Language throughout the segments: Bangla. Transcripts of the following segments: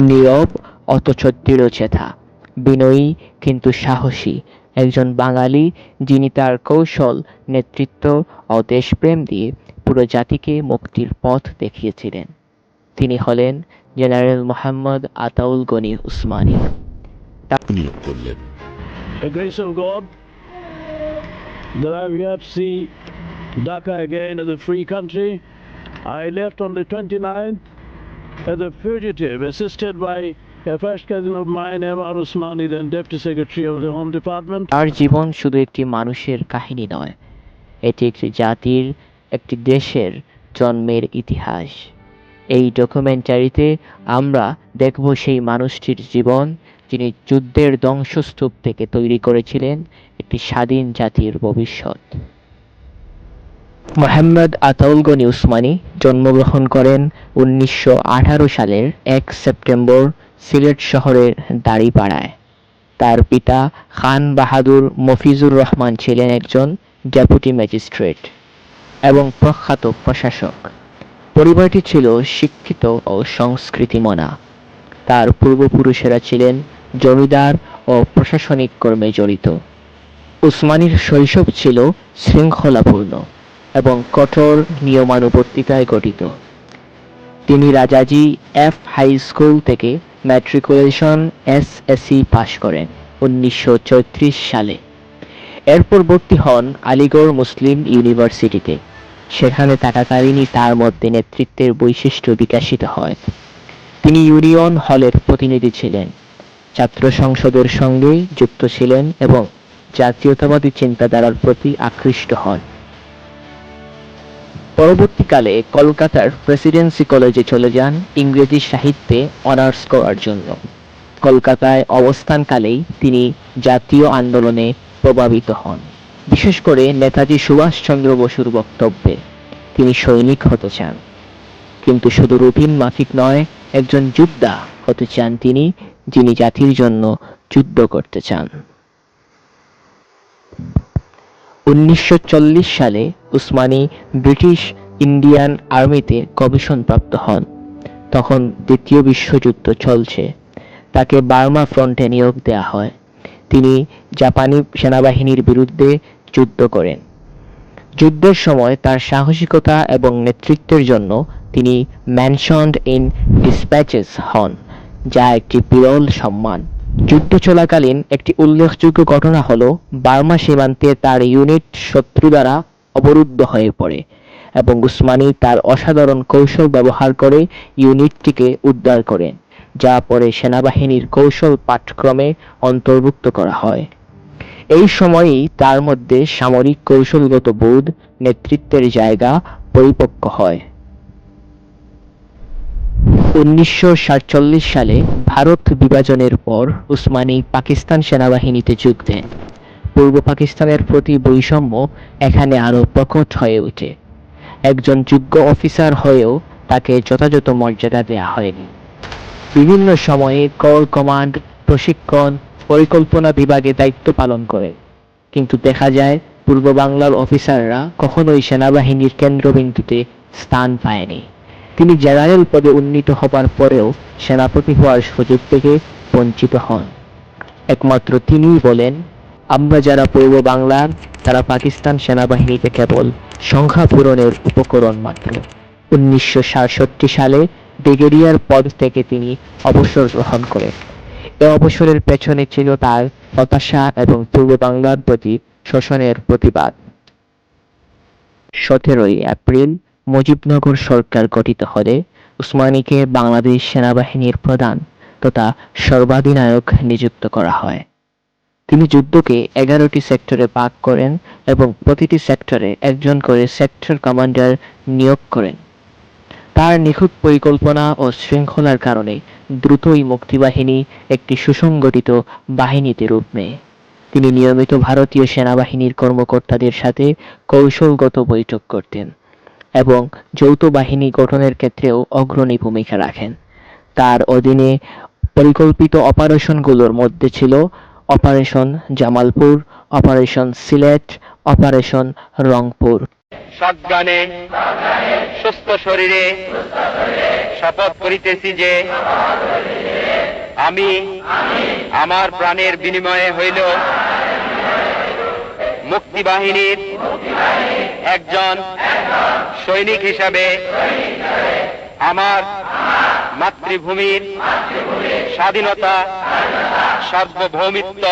নীরব অথচ দৃঢ়চেতা বিনয়ী কিন্তু সাহসী। একজন বাঙালি যিনি তার কৌশল নেতৃত্ব ও দেশপ্রেম দিয়ে পুরো জাতিকে মুক্তির পথ দেখিয়েছিলেন। তিনি হলেন জেনারেল মোহাম্মদ আতাউল গনি উসমানী। নিয়োগ করলেন। The grace of God, that I will have see Dhaka again as a free country. I left on the 29th as a fugitive, assisted by a first cousin of mine, Emar Usmani, then Deputy Secretary of the Home Department. তার জীবন শুধু একটি মানুষের কাহিনী নয় এটি একটি জাতির একটি দেশের জন্মের ইতিহাস এই ডকুমেন্টারিতে আমরা দেখব সেই মানুষটির জীবন যিনি যুদ্ধের ধ্বংসস্তূপ থেকে তৈরি করেছিলেন একটি স্বাধীন জাতির ভবিষ্যৎ মোহাম্মদ আতাউল গনি উসমানী জন্মগ্রহণ করেন উনিশশো আঠারো সালের এক সেপ্টেম্বর সিলেট শহরের দাড়িপাড়ায়। তার পিতা খান বাহাদুর মফিজুর রহমান ছিলেন একজন ডেপুটি ম্যাজিস্ট্রেট এবং প্রখ্যাত প্রশাসক। পরিবারটি ছিল শিক্ষিত ও সংস্কৃতিমনা। তার পূর্বপুরুষেরা ছিলেন জমিদার ও প্রশাসনিক কর্মে জড়িত। উসমানীর শৈশব ছিল শৃঙ্খলাপূর্ণ। এবং কঠোর নিয়মানুবর্তিতায় গঠিত। তিনি রাজাজি এফ হাই স্কুল থেকে ম্যাট্রিকুলেশন এস এসএসসি পাশ করেন উনিশশো চৌত্রিশ সালে। এরপর ভর্তি হন আলিগড় মুসলিম ইউনিভার্সিটিতে। সেখানে থাকাকালীনই তার মধ্যে নেতৃত্বের বৈশিষ্ট্য বিকাশিত হয়। তিনি ইউনিয়ন হলের প্রতিনিধি ছিলেন। ছাত্র সংসদের সঙ্গে যুক্ত ছিলেন এবং জাতীয়তাবাদী চিন্তাধারার প্রতি আকৃষ্ট হন। পরবর্তীকালে কলকাতার প্রেসিডেন্সি কলেজে চলে যান ইংরেজি সাহিত্যে অনার্স করার জন্য। কলকাতায় অবস্থানকালেই তিনি জাতীয় আন্দোলনে প্রভাবিত হন। বিশেষ করে নেতাজি সুভাষচন্দ্র বসুর বক্তব্যে তিনি সৈনিক হতে চান। কিন্তু শুধু রুটিন মাফিক নয়, একজন যোদ্ধা হতে চান তিনি, যিনি জাতির জন্য যুদ্ধ করতে চান। উনিশশো চল্লিশ সালে উসমানী ব্রিটিশ ইন্ডিয়ান আর্মিতে কমিশন প্রাপ্ত হন। তখন দ্বিতীয় বিশ্বযুদ্ধ চলছে। তাকে বার্মা ফ্রন্টে নিয়োগ দেওয়া হয়। তিনি জাপানি সেনাবাহিনীর বিরুদ্ধে যুদ্ধ করেন। যুদ্ধের সময় তার সাহসিকতা এবং নেতৃত্বের জন্য তিনি ম্যানশনড ইন ডিসপ্যাচেস হন, যা একটি বিরল সম্মান। যুদ্ধ চলাকালীন একটি উল্লেখযোগ্য ঘটনা হল, বার্মা সীমান্তে তার ইউনিট শত্রু দ্বারা অবরুদ্ধ হয়ে পড়ে এবং উসমানী তার অসাধারণ কৌশল ব্যবহার করে ইউনিটটিকে উদ্ধার করেন যা পরে সেনাবাহিনীর কৌশল পাঠক্রমে অন্তর্ভুক্ত করা হয়। এই সময়ই তার মধ্যে সামরিক কৌশলগত বোধ, নেতৃত্বের জায়গা পরিপক্ক হয়। উনিশশো সাতচল্লিশ সালে ভারত বিভাজনের পর উসমানী পাকিস্তান সেনাবাহিনীতে যোগ দেন। পূর্ব পাকিস্তানের প্রতি বৈষম্য এখানে আরও প্রকট হয়ে ওঠে। একজন যোগ্য অফিসার হয়েও তাকে যথাযথ মর্যাদা দেওয়া হয়নি। বিভিন্ন সময়ে কর কমান্ড, প্রশিক্ষণ, পরিকল্পনা বিভাগে দায়িত্ব পালন করে। কিন্তু দেখা যায়, পূর্ব বাংলার অফিসাররা কখনোই সেনাবাহিনীর কেন্দ্রবিন্দুতে স্থান পায়নি। তিনি জেনারেল পদে উন্নীত হবার পরেও সেনাপতি হওয়ার সুযোগ থেকে বঞ্চিত হন। একমাত্র তিনিই বলেন আমরা যারা পূর্ব বাংলার তারা পাকিস্তান সেনাবাহিনীতে কেবল সংখ্যা পূরণের উপকরণ মাত্র। উনিশশো সাতষট্টি সালে ব্রিগেডিয়ার পদ থেকে তিনি অবসর গ্রহণ করেন। এ অবসরের পেছনে ছিল তার হতাশা এবং পূর্ব বাংলার প্রতি শোষণের প্রতিবাদ। সতেরোই এপ্রিল মুজিবনগর সরকার গঠিত হলে উসমানীকে বাংলাদেশ সেনাবাহিনীর প্রধান তথা সর্বাধিনায়ক নিযুক্ত করা হয়। তিনি যুদ্ধকে এগারোটি সেক্টরে ভাগ করেন এবং প্রতিটি সেক্টরে একজন করে সেক্টর কমান্ডার নিয়োগ করেন। তার নিখুঁত পরিকল্পনা ও শৃঙ্খলার কারণে দ্রুতই মুক্তিবাহিনী একটি সুসংগঠিত বাহিনীতে রূপ নেয়। তিনি নিয়মিত ভারতীয় সেনাবাহিনীর কর্মকর্তাদের সাথে কৌশলগত বৈঠক করতেন এবং যৌথ বাহিনী গঠনের ক্ষেত্রেও অগ্রণী ভূমিকা রাখেন। তার অধীনে পরিকল্পিত অপারেশনগুলোর মধ্যে ছিল operation Jamalpur, operation Sylhet, operation Rangpur. সজ্ঞানে, সুস্থ শরীরে শপথ করিতেছি যে, আমি আমার প্রাণের বিনিময়ে হইল মুক্তিবাহিনীর একজন সৈনিক হিসাবে আমার মাতৃভূমির স্বাধীনতা সার্বভৌমিত্ব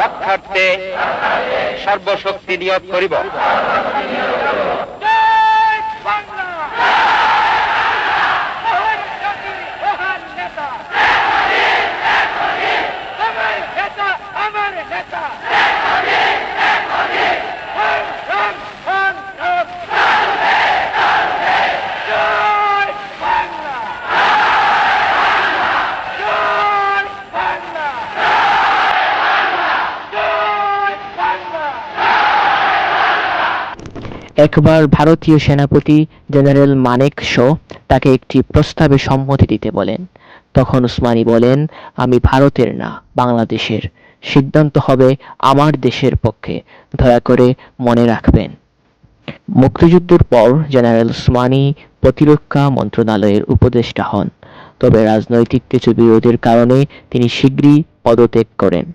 রক্ষার্থে সর্বশক্তি নিয়োগ করিব আমার নেতা জয় বাংলা জয় বাংলা জয় বাংলা একবার ভারতীয় সেনাপতি জেনারেল মানেক শো তাকে একটি প্রস্তাবে সম্মতি দিতে বলেন। তখন উসমানী বলেন, আমি ভারতের না, বাংলাদেশের। সিদ্ধান্ত হবে আমার দেশের পক্ষে। দয়া করে মনে রাখবেন। মুক্তিযুদ্ধের পর জেনারেল উসমানী প্রতিরক্ষা মন্ত্রণালয়ের উপদেষ্টা হন। তবে রাজনৈতিক কিছু বিরোধের কারণে তিনি শীঘ্রই পদত্যাগ করেন।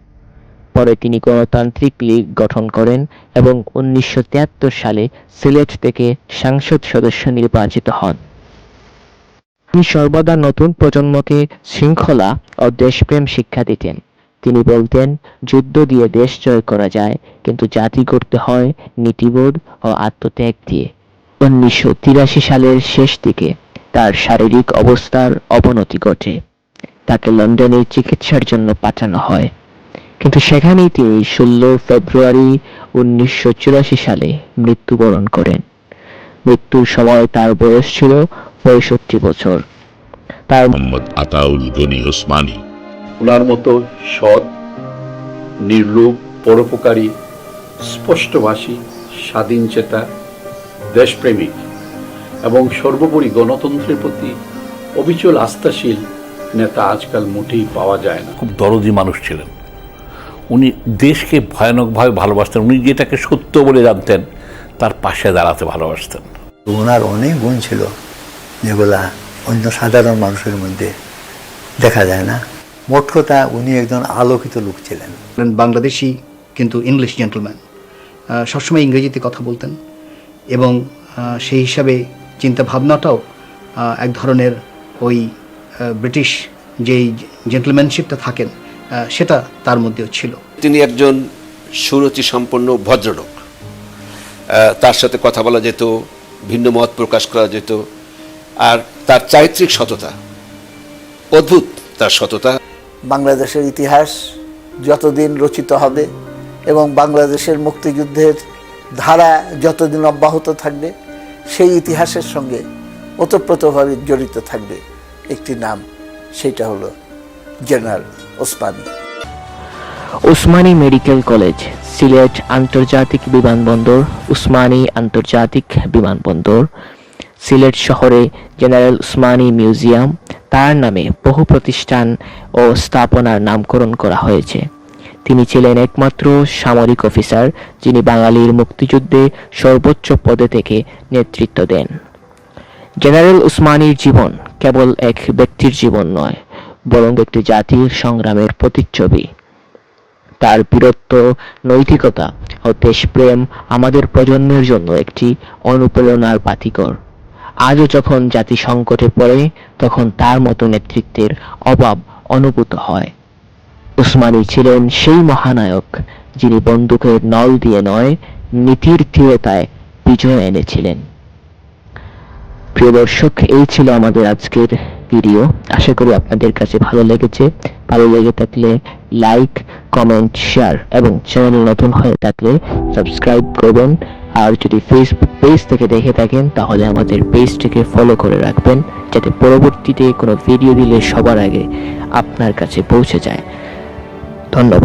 পরে তিনি গণতান্ত্রিক লীগ গঠন করেন এবং উনিশশো তিয়াত্তর সালে সিলেট থেকে সাংসদ সদস্য নির্বাচিত হন। তিনি সর্বদা নতুন প্রজন্মকে শৃঙ্খলা ও দেশপ্রেম শিক্ষা দিতেন। তিনি বলতেন, যুদ্ধ দিয়ে দেশ জয় করা যায়, কিন্তু জাতি করতে হয় নীতিবোধ ও আত্মত্যাগ দিয়ে। উনিশশো তিরাশি সালের শেষ দিকে তার শারীরিক অবস্থার অবনতি ঘটে। তাকে লন্ডনে চিকিৎসার জন্য পাঠানো হয়। কিন্তু সেখানেই তিনি ষোলো ফেব্রুয়ারি উনিশশো চুরাশি সালে মৃত্যুবরণ করেন। মৃত্যুর সময় তার বয়স ছিল পঁয়ষট্টি বছর। তার মোহাম্মদ আতাউল গনি ওসমানী। ওনার মতো সৎ নির্লোভ পরোপকারী স্পষ্টভাষী স্বাধীন চেতা দেশপ্রেমিক এবং সর্বোপরি গণতন্ত্রের প্রতি অবিচল আস্থাশীল নেতা আজকাল মোটেই পাওয়া যায় না। খুব দরদি মানুষ ছিলেন। উনি দেশকে ভয়ানকভাবে ভালোবাসতেন উনি যেটাকে সত্য বলে জানতেন তার পাশে দাঁড়াতে ভালোবাসতেন। ওনার অনেক গুণ ছিল যেগুলা অন্য সাধারণ মানুষের মধ্যে দেখা যায় না। মোট কথা উনি একজন আলোকিত লোক ছিলেন। বাংলাদেশি কিন্তু ইংলিশ জেন্টলম্যান সবসময় ইংরেজিতে কথা বলতেন এবং সেই হিসাবে চিন্তা ভাবনাটাও এক ধরনের ওই ব্রিটিশ যেই জেন্টলম্যানশিপটা থাকেন সেটা তার মধ্যেও ছিল। তিনি একজন সুরুচি সম্পন্ন ভদ্রলোক তার সাথে কথা বলা যেত ভিন্ন মত প্রকাশ করা যেত আর তার চারিত্রিক সততা অদ্ভুত তার সততা। বাংলাদেশের ইতিহাস যতদিন রচিত হবে এবং বাংলাদেশের মুক্তিযুদ্ধের ধারা যতদিন অব্যাহত থাকবে সেই ইতিহাসের সঙ্গে ওতপ্রোতভাবে জড়িত থাকবে একটি নাম সেটা হলো general Osmani. Osmani medical college, Sylhet আন্তর্জাতিক বিমানবন্দর, উসমানী আন্তর্জাতিক বিমানবন্দর, সিলেট শহরে জেনারেল উসমানী মিউজিয়াম, তার নামে বহু প্রতিষ্ঠান ও স্থাপনার নামকরণ করা হয়েছে। তিনি ছিলেন একমাত্র সামরিক অফিসার, যিনি বাঙালির মুক্তিযুদ্ধে সর্বোচ্চ পদে থেকে নেতৃত্ব দেন। জেনারেল উসমানীর জীবন কেবল এক ব্যক্তির জীবন নয় বরং একটি জাতির সংগ্রামের প্রতিচ্ছবি। তার বীরত্ব, নৈতিকতা ও দেশপ্রেম আমাদের প্রজন্মের জন্য একটি অনুপ্রেরণার বাতিকর আজও যখন জাতি সংকটে পড়ে, তখন তার মতো নেতৃত্বের অভাব অনুভূত হয়। উসমানী ছিলেন সেই মহানায়ক যিনি বন্দুকের নল দিয়ে নয় নীতির দৃঢ়তায় বিজয় এনেছিলেন। প্রিয় দর্শক, এই ছিল আমাদের আজকের ভিডিও আশা করি আপনাদের কাছে ভালো লেগেছে। ভালো লেগে থাকলে লাইক কমেন্ট শেয়ার এবং চ্যানেল নতুন হয়ে থাকলে সাবস্ক্রাইব করবেন। আর যদি ফেসবুক পেজ থেকে দেখে থাকেন, তাহলে আমাদের পেজটিকে ফলো করে রাখবেন, যাতে পরবর্তীতে কোনো ভিডিও দিলে সবার আগে আপনার কাছে পৌঁছে যায়। ধন্যবাদ।